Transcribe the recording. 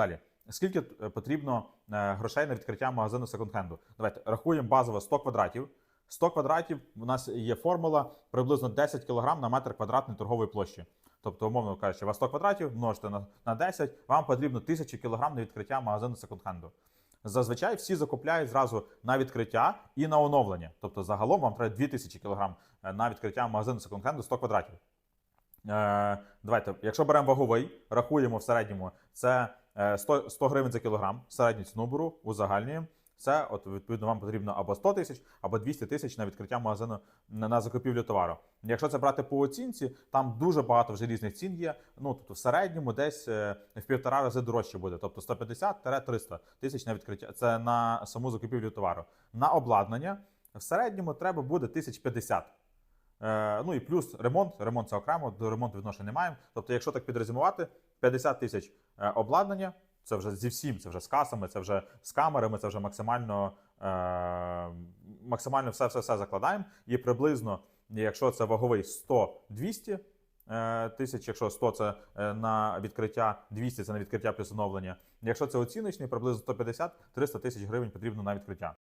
Далі. Скільки е, потрібно е, грошей на відкриття магазину секонд-хенду? Давайте рахуємо базово 100 квадратів. 100 квадратів у нас є формула приблизно 10 кг на метр квадратний торгової площі. Тобто, умовно кажучи, у вас 100 квадратів множите на, на 10, вам потрібно 1000 кг на відкриття магазину секонд-хенду. Зазвичай всі закупляють зразу на відкриття і на оновлення. Тобто, загалом вам треба 2000 кг на відкриття магазину секонд-хенду 100 квадратів. Е, давайте, якщо беремо ваговий, рахуємо в середньому, це е, 100, 100 гривень за кілограм, середню ціну беру, узагальнюємо. Це, от, відповідно, вам потрібно або 100 тисяч, або 200 тисяч на відкриття магазину на, закупівлю товару. Якщо це брати по оцінці, там дуже багато вже різних цін є. Ну, тобто в середньому десь е, в півтора рази дорожче буде. Тобто 150-300 тисяч на відкриття. Це на саму закупівлю товару. На обладнання в середньому треба буде 1050. Е, ну і плюс ремонт. Ремонт це окремо, до ремонту відношення не маємо. Тобто, якщо так підрезюмувати, 50 тисяч е, обладнання, це вже зі всім, це вже з касами, це вже з камерами, це вже максимально, е, максимально все, все, все закладаємо. І приблизно, якщо це ваговий 100-200 е, тисяч, якщо 100 це е, на відкриття, 200 це на відкриття плюс оновлення. Якщо це оціночний, приблизно 150-300 тисяч гривень потрібно на відкриття.